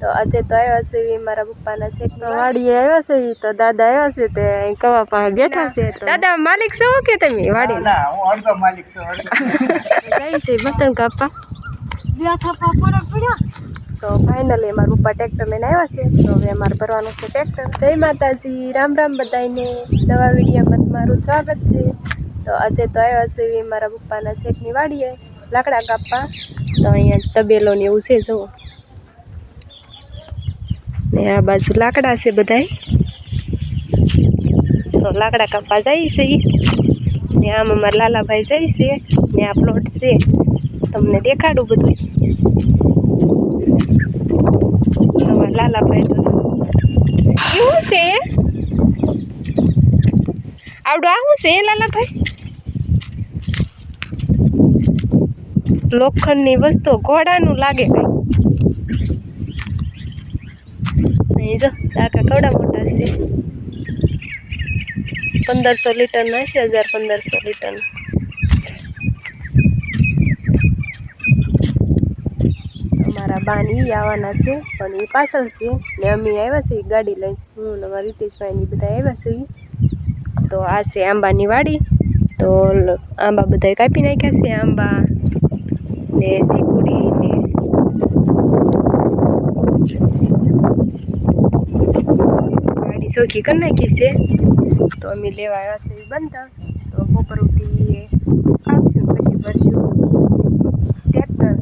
તો આજે તો આવ્યા છે ઈ મારા પપ્પાના છે વાડીએ આવ્યા છે તો દાદા આવ્યા છે તે અહીં કવા પાસે બેઠા છે દાદા માલિક છો કે તમે વાડી ના હું અડધો માલિક છું અડધો. જાય છે બતન કાપા તો ફાઇનલી મારા પપ્પા ટ્રેક્ટર લઈને આવ્યા છે. તો હવે અમારે ભરવાનું છે ટ્રેક્ટર જય માતાજી રામ રામ બધાને નવા વિડીયોમાં મારું સ્વાગત છે. તો આજે તો આવ્યા છે મારા પપ્પાના છેકની વાડીએ લાકડા કાપવા. તો અહીંયા તબેલો ને એવું છે જુઓ. ને આ બાજુ લાકડા છે બધાય. તો લાકડા કાપવા જાય છે ને આમ અમારા લાલાભાઈ જાય છે ને આ પ્લોટ છે. તમને દેખાડું બધું. તમારા લાલાભાઈ તો એવું છે? આવડું આવું છે, લાલાભાઈ? લોખંડની વસ્તુ ઘોડાનું લાગે કઈ. પંદરસો લીટરના છે હજાર પંદરસો લીટરના અમારા બાની આવવાના છે, પણ એ પાછળ છે. ને અમે આવ્યા છે ઈ ગાડી લઈને. હું ને મારા રીતેશભાઈ ની બધા આવ્યા છે ઈ. તો આ છે આંબાની વાડી. તો લ- આંબા બધા કાપી નાખ્યા છે, આંબા ને ચીકુડી ને ગાડી ચોખ્ખી કરી નાખી છે. તો અમે લેવા આવ્યા છે ઈ બનતા તો બપોર ઉઠી આવશું પછી ભરશું ટ્રેક્ટર.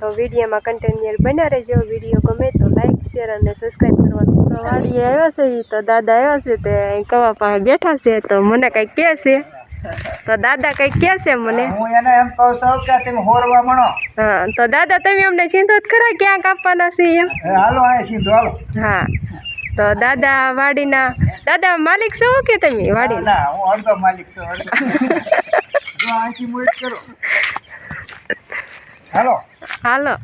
તો વિડીયોમાં કન્ટિન્યુઅર બન્યા રહેજો. વીડિયો ગમે તો લાઈક શેર અને સબસ્ક્રાઈબ કરવાનું તો વાડીએ આવ્યા છે ઈ તો દાદા આવ્યા છે તે કવા પાસે બેઠા છે. તો મને કંઈક કહે છે? તો દાદા કંઈક કે છે મને? હું એને એમ કહું છું કે તમે હોરવા મણો હા તો દાદા તમે અમને ચિંતો જ ખરા ક્યાં કાપવાના છે એમ? એ હાલો આ સીધો હાલો. હા. તો દાદા વાડીના દાદા માલિક છો કે તમે વાડી ના હું અડધો માલિક છું જો અહીંથી મુઈટ કરો. હાલો. હાલો.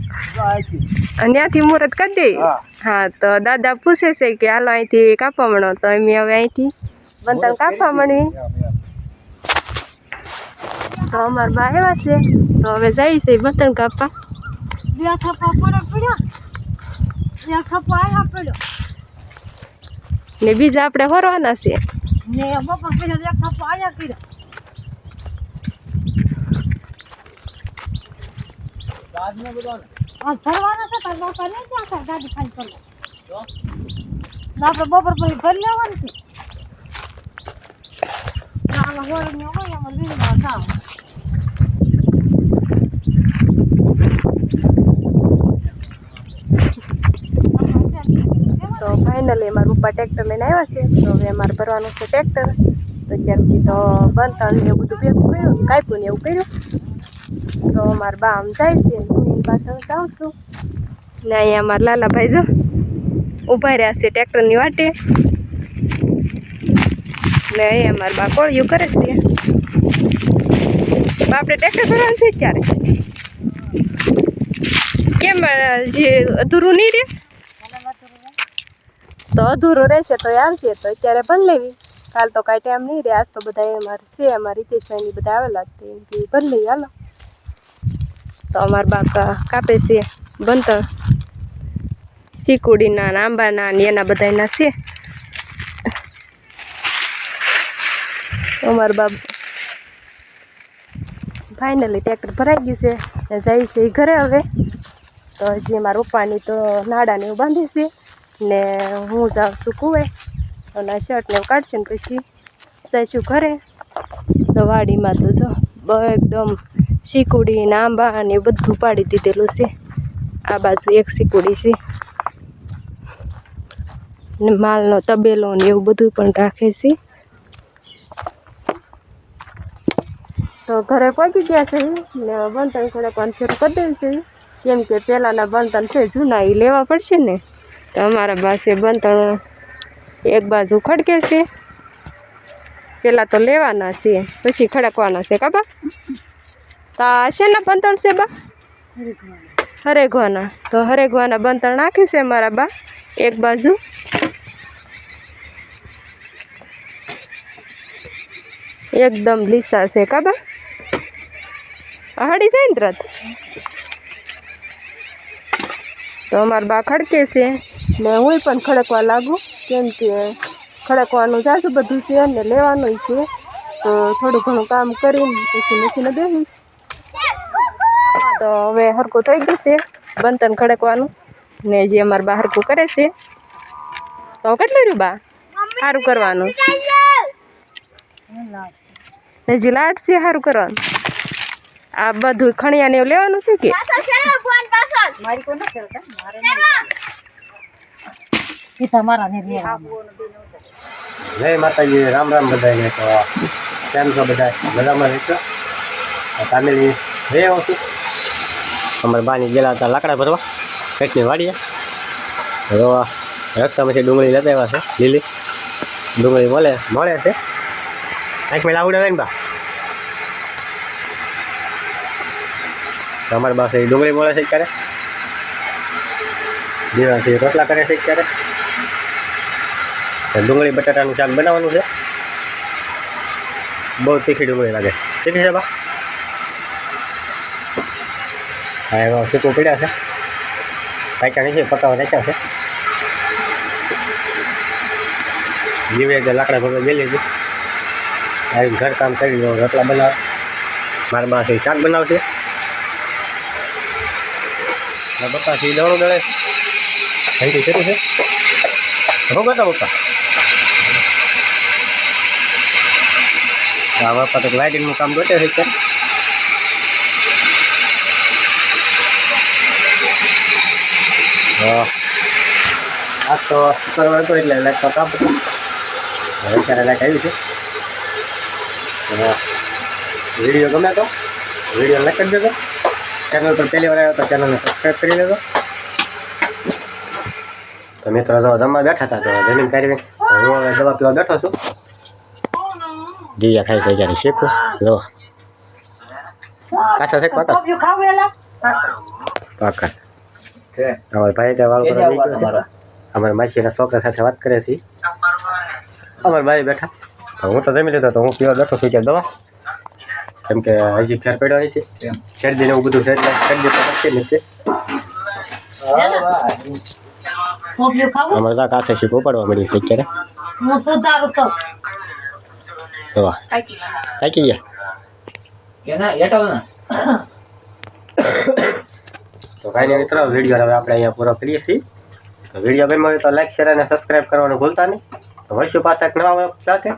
ત્યાંથી મુહૂર્ત કરી દઈ હા. હા તો દાદા પૂછે છે કે હાલો અહીંથી કાપવા મળો તો અમે હવે અહીંથી બંધન કાપવા મળવી એમ, એમ. તો અમાર બા આવ્યા છે તો હવે જઈ છે બંધન કાપવા. બે થપ્પા પડે પડ્યો. બે થપ્પા આવ્યા પડ્યો. ને બીજા આપણે હોરવાના છે. ને બપોર પછી એક થપ્પો આવ્યા કર્યો આ ભરવાના છે તાર બાપા નહીં ત્યાં કાંઈ ગાડી ખાલી કરવા આપણે બપોર પછી ભરી લેવાનું છે ના, આમાં હોળીને હોય આમાં લીંબા ખાવ તો ફાઇનલી મારા પપ્પા ટ્રેક્ટર લઈને આવ્યા છે. તો હવે અમારે ભરવાનું છે ટ્રેક્ટર તો અત્યાર સુધી તો બંધણ ને એવું બધું ભેગું કર્યું, કાપ્યું ને એવું કર્યું. તો અમારા બા આમ જાય છે એની પાછળ જાઉં છું. ને અહીંયા અમારા લાલાભાઈ જો ઊભા રહ્યા છે ટ્રેક્ટરની વાટે. ને અહીંયા અમારા બા કોળિયું કરે છે. આપણે ટ્રેક્ટર ભરવાનું છે ત્યારે કેમ જે અધૂરું નહીં રહે? તો અધૂરું રહેશે, તો આવશે, તો અત્યારે ભરી લેવી. કાલ તો કાંઈ ટાઈમ નહીં રહે આજ તો બધા અમારે છે, અમારા રીતેશભાઈની બધા આવેલા તે એમ કે ભરી લઈએ, હાલો. તો અમારા બાપા કાપે છે બનતર શીકુડીના આંબાના ને એના બધાના છે. અમારા બાપ ફાઇનલી ટ્રેક્ટર ભરાઈ ગયું છે જાય છે એ ઘરે હવે. તો હજી મારા પપ્પાની તો નાડાને એવું બાંધે છે. ને હું જાઉં છું કુવે. અને આ શર્ટ ને કાઢશે ને પછી જઈશું ઘરે. તો વાડીમાં તો જો એકદમ શીકુડી ને આંબા ને એ બધું પાડી દીધેલું છે. આ બાજુ એક શીકુડી છે. ને માલનો તબેલો ને એવું બધું પણ રાખે છે. તો ઘરે પહોંચી ગયા છે. ને બંધન થોડા પણ શરૂ કરી દે છે કેમ કે પહેલાંના બંધન છે, જૂના એ લેવા પડશે ને. તો અમારા પાસે બંધણ એક બાજુ ખડકે છે. પહેલાં તો લેવાના છે, પછી ખડકવાના છે કાબા તો શેના બંધણ છે, બા? હરેગવાના તો હરેગવાના બંધણ નાખી છે મારા બા, એક બાજુ. એકદમ લીસા છે કાબા હળી જાય ને તરત? તો અમારા બા ખડકે છે. ને હું પણ ખડકવા લાગુ, કેમ કે ખડકવાનું જાજુ બધું છે ને લેવાનું છે. તો થોડું ઘણું કામ કરીને પછી મશીને બેસીશ તો હવે હરકું થઈ ગયું છે બંતન ખડકવાનું. ને જે અમારા બા હરકું કરે છે. તો કેટલું રહ્યું બા? સારું કરવાનું. હજી લાટ છે સારું કરવાનું. આ બધું ખણિયા ને એવું લેવાનું છે કે? જય માતાજી રામ રામ બધાને તો કેમ છો બધા મજામાં રહેશો ફેમિલી જઈ આવું છું? અમારા બાની ગયેલા હતા લાકડા ભરવા પેટની વાડીએ. તો રસ્તામાંથી ડુંગળી લેતા આવ્યા છે લીલી. ડુંગળી મળે મળે છે. આંખ મેળા આવડે ને બા. તમારી પાસે ડુંગળી મળે છે ક્યારે? દિવસથી રોટલા કરે છે ક્યારે? ડુંગળી બટાટાનું શાક બનાવવાનું છે. બહુ તીખી ડુંગળી લાગે. તીખી છે બા? હા, એમાં સૂકું પીડ્યા છે. પાક્યા છે પકાવવા નાખ્યા છે. જેવી રીતે લાકડા ભરવા ગયેલી હતી. આવી ઘર કામ કરી દો રોટલા બનાવે. મારા પાસે શાક બનાવશે પપ્પા સી લેવાનું દળે થઈ ગઈ કેટલું છે. હું કરતા પપ્પા આ બાપા તો લાઇટિંગનું કામ ગોતે છે ત્યાં આજ તો શુક્રવાર હતો એટલે લાઈટ તો કામ. હતું હવે અત્યારે લાઈટ આવી છે. વીડિયો ગમે તો? વીડિયો લાઈક કરી દેજો. ચેનલ પર પહેલી વાર આવ્યો તો ચેનલને સબસ્ક્રાઈબ કરી દેજો તો મિત્રો જો જમવા બેઠા હતા તો જમીન કાઢી હું હવે દવા પીવા બેઠો છું જીયા ખાઈ છે જ્યારે શીખું જો કાચા છે પાકા ટોપિયું ખાવું એલા પાકા અમારા ભાઈ ત્યાં વાળ કરવા ગયો છે અમારા માસીના છોકરા સાથે વાત કરે છે અમારા ભાઈ બેઠા હું તો જમી લીધો તો હું પીવા બેઠો છું ત્યાં દવા કેમ કે હજી ફેર પડ્યો નથી. શરદી ને એવું બધું છે એટલે શરદી તો પડશે જ નથી ટોપિયું ખાવું? અમારે ત્યાં કાસે શીખ ઉપાડવા મળી છે અત્યારે. હું સુધારું તો. દવા થાકી ગયા? તો કાંઈ નહીં મિત્રો વીડિયો હવે આપણે અહીંયા પૂરો કરીએ છીએ. તો વીડિયો ગમ્યો હોય તો લાઈક શેર અને સબસ્ક્રાઈબ કરવાનું ભૂલતા નહીં. તો મળશું પાછા એક નવા vlog સાથે.